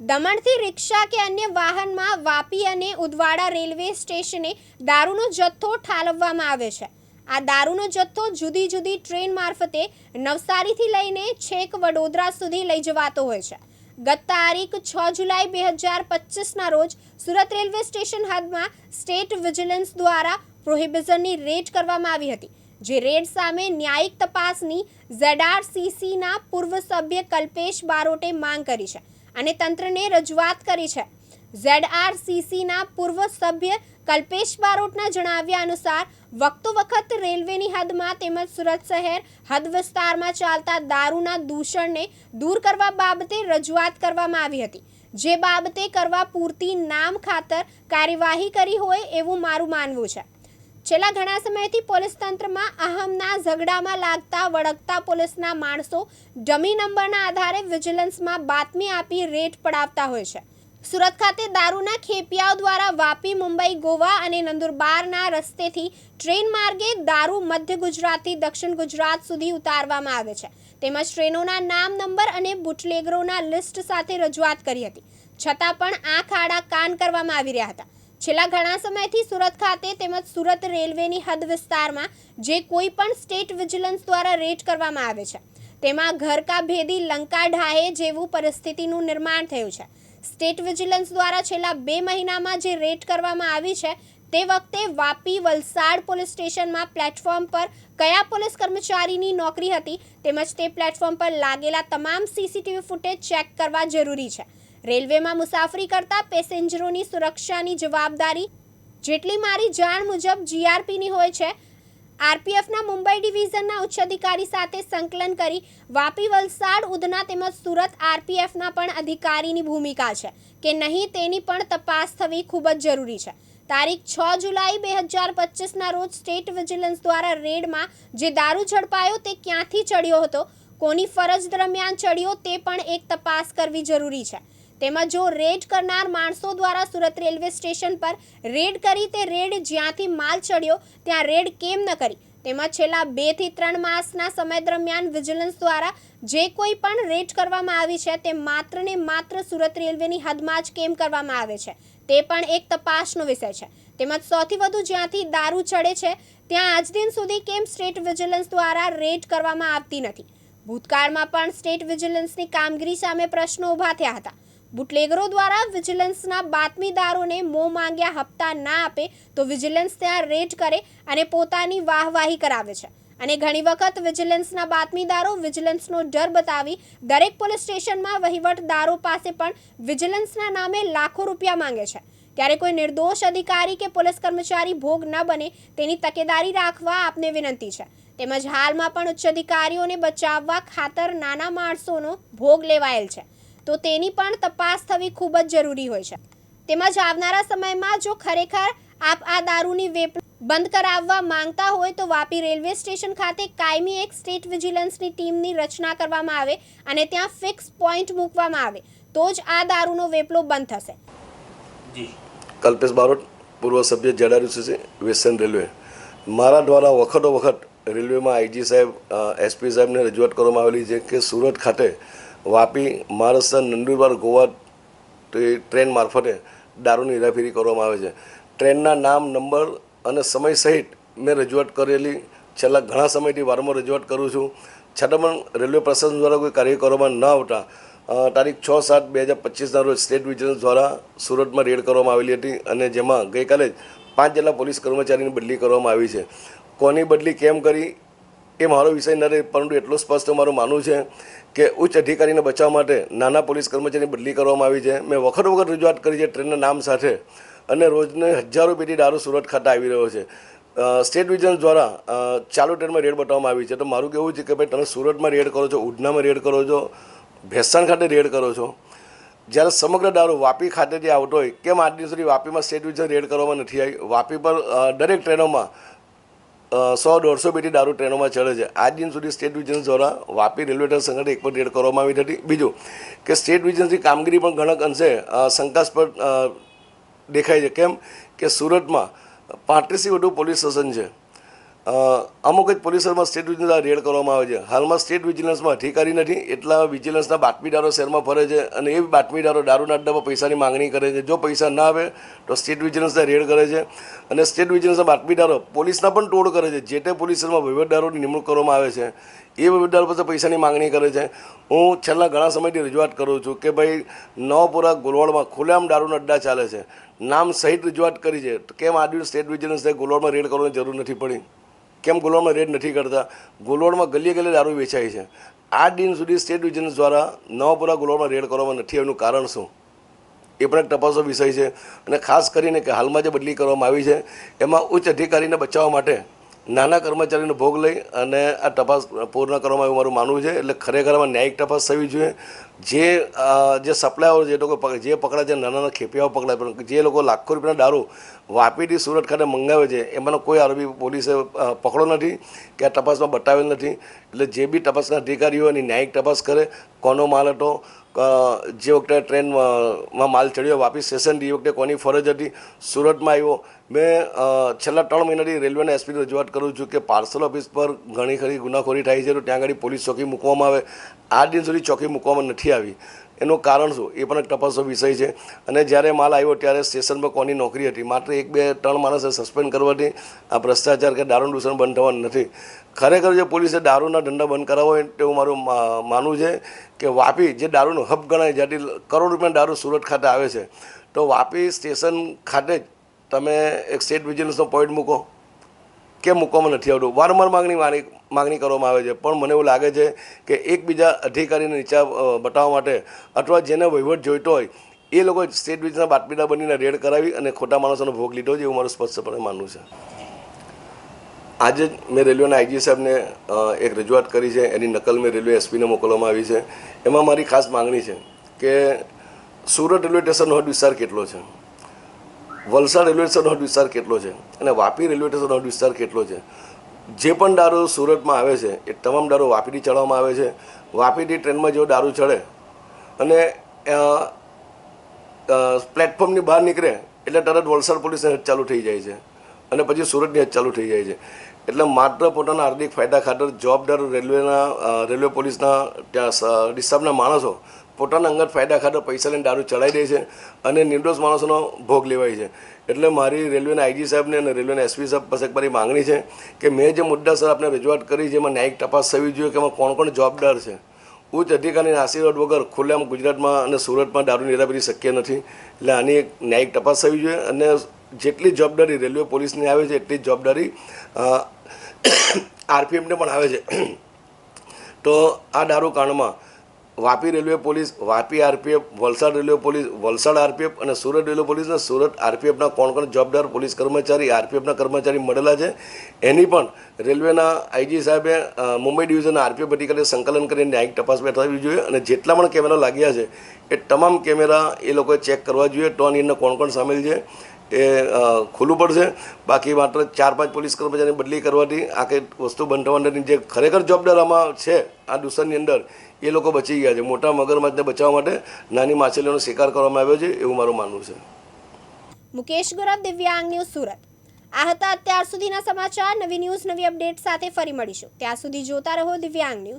દમણથી રિક્ષા કે અન્ય વાહનમાં વાપી અને ઉદવાડા રેલવે સ્ટેશને દારૂનો જથ્થો ઠાલવવામાં આવે છે. આ દારૂનો જથ્થો જુદી જુદી ટ્રેન મારફતે નવસારીથી લઈને છેક વડોદરા સુધી લઈ જવાતો હોય છે. ગત તારીખ છ જુલાઈ બે હજાર પચીસના રોજ સુરત રેલવે સ્ટેશન હદમાં સ્ટેટ વિજિલન્સ દ્વારા પ્રોહિબિશનની રેડ કરવામાં આવી હતી, જે રેડ સામે ન્યાયિક તપાસની ઝેડઆરસીસીના પૂર્વ સભ્ય કલ્પેશ બારોટે માંગ કરી છે. અને તંત્રને રજૂઆત કરી છે. ઝેડઆરસીસીના પૂર્વ સભ્ય કલ્પેશ બારોટના જણાવ્યા અનુસાર, વખતો વખત રેલવેની હદમાં તેમજ સુરત શહેર હદ વિસ્તારમાં ચાલતા દારૂના દૂષણને દૂર કરવા બાબતે રજૂઆત કરવામાં આવી હતી. જે બાબતે કરવા પૂરતી નામ ખાતર કાર્યવાહી કરી હોય એવું મારું માનવું છે. છેલ્લા ઘણા સમયથી પોલીસ તંત્રમાં અહમના ઝઘડામાં લાગતા વળગતા પોલીસના માણસો ડમી નંબરના આધારે વિજિલન્સમાં બાતમી આપી રેટ પડાવતા હોય છે. સુરત ખાતે દારૂના ખેપિયાઓ દ્વારા વાપી, મુંબઈ, ગોવા અને નંદુરબારના રસ્તેથી ટ્રેન માર્ગે દારૂ મધ્ય ગુજરાતથી દક્ષિણ ગુજરાત સુધી ઉતારવામાં આવે છે. તેમજ ટ્રેનોના નામ, નંબર અને બુટલેગરોના લિસ્ટ સાથે રજૂઆત કરી હતી. છતાં પણ આંખ આડા કાન કરવામાં આવી રહ્યા હતા. છેલ્લા ઘણા સમયથી સુરત ખાતે તેમજ સુરત રેલવેની હદ વિસ્તારમાં જે કોઈ પણ સ્ટેટ વિજિલન્સ દ્વારા રેડ કરવામાં આવે છે. તેમાં ઘરકા ભેદી લંકા ઢાહે જેવું પરિસ્થિતિનું નિર્માણ થયું છે. સ્ટેટ વિજિલન્સ દ્વારા છેલ્લા બે મહિનામાં જે રેડ કરવામાં આવી છે, તે વખતે વાપી વલસાડ પોલીસ સ્ટેશનમાં પ્લેટફોર્મ પર કયા પોલીસ કર્મચારીની નોકરી હતી તેમજ તે પ્લેટફોર્મ પર લાગેલા તમામ સીસીટીવી ફૂટેજ ચેક કરવા જરૂરી છે. રેલવેમાં મુસાફરી કરતા પેસેન્જરોની સુરક્ષાની જવાબદારી જેટલી મારી જાણ મુજબ જીઆરપીની હોય છે, આરપીએફના મુંબઈ ડિવિઝનના ઉચ્ચ અધિકારી સાથે સંકલન કરી વાપી વલસાડ, ઉધના તેમજ સુરત આરપીએફના પણ અધિકારીની ભૂમિકા છે કે નહીં તેની પણ તપાસ થવી ખૂબ જ જરૂરી છે. તારીખ છ જુલાઈ બે હજાર પચીસના રોજ સ્ટેટ વિજિલન્સ દ્વારા રેડમાં જે દારૂ ઝડપાયો તે ક્યાંથી ચડ્યો હતો, કોની ફરજ દરમિયાન ચડ્યો તે પણ એક તપાસ કરવી જરૂરી છે. તેમાં જો રેડ કરનાર માણસો દ્વારા સુરત રેલવે સ્ટેશન પર રેડ કરી તે રેડ જ્યાંથી માલ ચડ્યો, ત્યાં રેડ કેમ ન કરી? તેમાં છેલ્લા બેથી ત્રણ માસના સમય દરમિયાન વિજિલન્સ દ્વારા જે કોઈ પણ રેડ કરવામાં આવી છે, તે માત્ર ને માત્ર સુરત રેલવેની હદમાં જ કેમ કરવામાં આવે છે? તે પણ એક તપાસનો વિષય છે. તેમજ સૌથી વધુ જ્યાંથી દારૂ ચડે છે, ત્યાં આજ દિન સુધી કેમ સ્ટેટ વિજિલન્સ દ્વારા રેડ કરવામાં આવતી નથી? ભૂતકાળમાં પણ સ્ટેટ વિજિલન્સની કામગીરી સામે પ્રશ્નો ઊભા થયા હતા. બુટલેગરો દ્વારા વિજિલન્સના બાતમીદારોને મોં માંગ્યા હપ્તા ના આપે તો વિજિલન્સ ત્યાં રેડ કરે અને પોતાની વાહવાહી કરાવે છે. અને ઘણી વખત વિજિલન્સના બાતમીદારો વિજિલન્સનો ડર બતાવી દરેક પોલીસ સ્ટેશનમાં વહીવટદારો પાસે પણ વિજિલન્સના નામે લાખો રૂપિયા માંગે છે. ત્યારે કોઈ નિર્દોષ અધિકારી કે પોલીસ કર્મચારી ભોગ ન બને તેની તકેદારી રાખવા આપને વિનંતી છે. તેમજ હાલમાં પણ ઉચ્ચ અધિકારીઓને બચાવવા ખાતર નાના માણસોનો ભોગ લેવાયેલ છે. તો તેની પણ તપાસ થવી ખૂબ જ જરૂરી હોય છે. તેમજ આવનારા સમયમાં જો ખરેખર આપ આ દારૂની વેપ બંધ કરાવવા માંગતા હોય તો વાપી રેલવે સ્ટેશન ખાતે કાયમી એક સ્ટેટ વિજિલન્સની ટીમની રચના કરવામાં આવે અને ત્યાં ફિક્સ પોઈન્ટ મૂકવામાં આવે. તો જ આ દારૂનો વેપલો બંધ થશે. જી. કલ્પેશ બારોટ પૂર્વ સભ્ય જેડાયુસીસી વેસ્ટર્ન રેલવે. મારા દ્વારા વખતો વખત રેલવેમાં આઈજી સાહેબ એસપી સાહેબને રજૂઆત કરવામાં આવેલી છે કે સુરત ખાતે વાપી મહારાષ્ટ્ર નંદુરબાર, ગોવા ટ્રેન મારફતે દારૂની હેરાફેરી કરવામાં આવે છે. ટ્રેનના નામ, નંબર અને સમય સહિત મેં રજૂઆત કરેલી. છેલ્લા ઘણા સમયથી વારંવાર રજૂઆત કરું છું. છતાં પણ રેલવે પ્રશાસન દ્વારા કોઈ કાર્ય કરવામાં ન આવતા તારીખ છ સાત બે હજાર પચીસના રોજ સ્ટેટ વિજિલન્સ દ્વારા સુરતમાં રેડ કરવામાં આવેલી હતી અને જેમાં ગઈકાલે જ પાંચ જેટલા પોલીસ કર્મચારીની બદલી કરવામાં આવી છે. કોની બદલી, કેમ કરી એ મારો વિષય ન રહે, પરંતુ એટલું સ્પષ્ટ મારું માનવું છે કે ઉચ્ચ અધિકારીને બચાવવા માટે નાના પોલીસ કર્મચારીની બદલી કરવામાં આવી છે. મેં વખત વખત રજૂઆત કરી છે ટ્રેનના નામ સાથે અને રોજને હજારો પેટી દારૂ સુરત ખાતે આવી રહ્યો છે. સ્ટેટ વિઝન દ્વારા ચાલુ ટ્રેનમાં રેડ બતાવવામાં આવી છે. તો મારું કહેવું છે કે ભાઈ તમે સુરતમાં રેડ કરો છો, ઉધનામાં રેડ કરો છો, ભેસાણ ખાતે રેડ કરો છો. જ્યારે સમગ્ર દારૂ વાપી ખાતેથી આવતો હોય, કેમ આજ દિવસ સુધી વાપીમાં સ્ટેટ વિઝન રેડ કરવામાં નથી આવી? વાપી પર દરેક ટ્રેનોમાં સો દોઢસો પેટી દારૂ ટ્રેનોમાં ચડે છે. આજ દિન સુધી સ્ટેટ વિજિલન્સ દ્વારા વાપી રેલવે સ્ટેશન સંગઠન એક પર રેડ કરવામાં આવી હતી. બીજું, કે સ્ટેટ વિજિલન્સની કામગીરી પણ ઘણા અંશે શંકાસ્પદ દેખાય છે. કેમ? કે સુરતમાં પાંત્રીસથી વધુ પોલીસ સ્ટેશન છે. અમુક જ પોલીસમાં સ્ટેટ વિજિલન્સ રેડ કરવામાં આવે છે. હાલમાં સ્ટેટ વિજિલન્સમાં અધિકારી નથી, એટલા વિજિલન્સના બાતમીદારો શહેરમાં ફરે છે અને એ બાતમીદારો દારૂના અડ્ડામાં પૈસાની માંગણી કરે છે. જો પૈસા ના આવે, તો સ્ટેટ વિજિલન્સના રેડ કરે છે અને સ્ટેટ વિજિલન્સના બાતમીદારો પોલીસના પણ ટોળ કરે છે. જે તે પોલીસમાં વહીવટદારોની નિમણૂક કરવામાં આવે છે, એ વહીવટદારો પાસે પૈસાની માંગણી કરે છે. હું છેલ્લા ઘણા સમયથી રજૂઆત કરું છું કે ભાઈ, નવપુરા ગોલવાડમાં ખુલ્લેઆમ દારૂના અડ્ડા ચાલે છે. નામ સહિત રજૂઆત કરી છે. કેમ આ દિવસ સ્ટેટ વિજિલન્સને ગોલવાડમાં રેડ કરવાની જરૂર નથી પડી? કેમ ગોલવાડમાં રેડ નથી કરતા? ગોલવાડમાં ગલીએ ગલીએ દારૂ વેચાય છે. આ દિન સુધી સ્ટેટ વિજિલન્સ દ્વારા નવાપુરા ગોલવાડમાં રેડ કરવામાં નથી એનું કારણ શું? એ પણ એક તપાસનો વિષય છે. અને ખાસ કરીને કે હાલમાં જે બદલી કરવામાં આવી છે, એમાં ઉચ્ચ અધિકારીને બચાવવા માટે નાના કર્મચારીનો ભોગ લઈ અને આ તપાસ પૂર્ણ કરવામાં એવું મારું માનવું છે, એટલે ખરેખર આમાં ન્યાયિક તપાસ થવી જોઈએ. જે જે સપ્લાયરો જે લોકો જે પકડાય છે, નાના નાના ખેપિયાઓ પકડાય પણ જે લોકો લાખો રૂપિયાના દારૂ વાપીથી સુરત ખાતે મંગાવે છે, એમાંનો કોઈ આરોપી પોલીસે પકડો નથી કે આ તપાસમાં બતાવેલ નથી. એટલે જે બી તપાસના અધિકારીઓ એની ન્યાયિક તપાસ કરે, કોનો માલ હતો જે વખતે ટ્રેનમાં માલ ચડ્યો, વાપી સ્ટેશન એ વખતે કોની ફરજ હતી? સુરતમાં આવ્યો. મેં છેલ્લા ત્રણ મહિનાથી રેલવેના એસપીની રજૂઆત કરું છું કે પાર્સલ ઓફિસ પર ઘણી ખરી ગુનાખોરી થાય છે, તો ત્યાં આગળ પોલીસ ચોકી મૂકવામાં આવે. આ દિન સુધી ચોકી મૂકવામાં નથી આવી. એનું કારણ શું? એ પણ એક તપાસનો વિષય છે. અને જ્યારે માલ આવ્યો ત્યારે સ્ટેશનમાં કોની નોકરી હતી? માત્ર એક બે ત્રણ માણસે સસ્પેન્ડ કરવાથી આ ભ્રષ્ટાચાર કે દારૂ દૂષણ બંધ થવાનું નથી. ખરેખર જે પોલીસે દારૂના ધંધા બંધ કરાવવા હોય તેવું મારું માનવું છે કે વાપી જે દારૂનો હબ ગણાય, જ્યાંથી કરોડ રૂપિયા દારૂ સુરત ખાતે આવે છે, તો વાપી સ્ટેશન ખાતે જ તમે એક સ્ટેટ વિજિલન્સનો પોઈન્ટ મૂકો. કેમ મૂકવામાં નથી આવતું વારંવાર માગણી માગણી માગણી કરવામાં આવે છે. પણ મને એવું લાગે છે કે એકબીજા અધિકારીને નીચા બતાવવા માટે અથવા જેને વહીવટ જોઈતો હોય, એ લોકો સ્ટેટ બીજના બાતમીદાર બનીને રેડ કરાવી અને ખોટા માણસોનો ભોગ લીધો છે એવું મારું સ્પષ્ટપણે માનવું છે. આજે જ મેં રેલવેના આઈજી સાહેબને એક રજૂઆત કરી છે. એની નકલ મેં રેલવે એસપીને મોકલવામાં આવી છે. એમાં મારી ખાસ માગણી છે કે સુરત રેલવે સ્ટેશનનો હદ વિસ્તાર કેટલો છે? વલસાડ રેલવે સ્ટેશન હદ વિસ્તાર કેટલો છે? અને વાપી રેલવે સ્ટેશન હદ વિસ્તાર કેટલો છે? જે પણ દારૂ સુરતમાં આવે છે, એ તમામ દારૂ વાપીથી ચડાવવામાં આવે છે. વાપીથી ટ્રેનમાં જેવો દારૂ ચડે અને પ્લેટફોર્મની બહાર નીકળે એટલે તરત વલસાડ પોલીસની હદ ચાલુ થઈ જાય છે અને પછી સુરતની હદ ચાલુ થઈ જાય છે. એટલે માત્ર પોતાના હાર્દિક ફાયદા ખાતર જવાબદાર રેલવેના રેલવે પોલીસના, ત્યાં સ- માણસો પોતાના અંગત ફાયદા ખાતર પૈસા લઈને દારૂ ચડાવી દે છે અને નિર્દોષ માણસોનો ભોગ લેવાય છે. એટલે મારી રેલવેના આઈજી સાહેબને અને રેલવેના એસપી સાહેબ પાસે મારી માંગણી છે કે મેં જે મુદ્દાસર આપને રજૂઆત કરી છે એમાં ન્યાયિક તપાસ થવી જોઈએ કે એમાં કોણ કોણ જવાબદાર છે, ઉચ્ચ અધિકારીના આશીર્વાદ વગર ખુલ્લામ ગુજરાતમાં અને સુરતમાં દારૂની હેરાફેરી શક્ય નથી. એટલે આની એક ન્યાયિક તપાસ થવી જોઈએ અને જેટલી જવાબદારી રેલવે પોલીસની આવે છે, એટલી જવાબદારી આરપીએમને પણ આવે છે. તો આ દારૂ કાંડમાં Vapi railway police, Vapi RPF, Valsad railway police, Valsad RPF અને સુરત રેલવે પોલીસ સુરત આરપીએફના કોણ કોણ જવાબદાર પોલીસ કર્મચારી, આરપીએફના કર્મચારી મળેલા છે. એની પણ રેલવેના આઈજી સાહેબે મુંબઈ ડિવિઝનના આરપીએફ અધિકારીએ સંકલન કરીને ન્યાયિક તપાસ બેઠાવી જોઈએ અને જેટલા પણ કેમેરા લાગ્યા છે, એ તમામ કેમેરા એ લોકોએ ચેક કરવા જોઈએ. તો આની અંદર કોણ કોણ સામેલ છે. એ ખુલ્લું પડશે. બાકી માત્ર ચાર પાંચ પોલીસ કર્મચારીની બદલી કરવાથી આખી વસ્તુ બંધ જે ખરેખર જવાબદાર આમાં છે, આ દૂષણની અંદર, એ લોકો બચી ગયા છે. મોટા મગરમચ્છને બચાવવા માટે નાની માછલીઓનો શિકાર કરવામાં આવ્યો છે એવું મારું માનવું છે. મુકેશ ગોરવ દિવ્યાંગ ન્યૂઝ સુરત. આ હતા અત્યાર સુધીના સમાચાર. નવી ન્યૂઝ, નવી અપડેટ સાથે ફરી મળીશું. ત્યાં સુધી જોતા રહો દિવ્યાંગ ન્યૂઝ.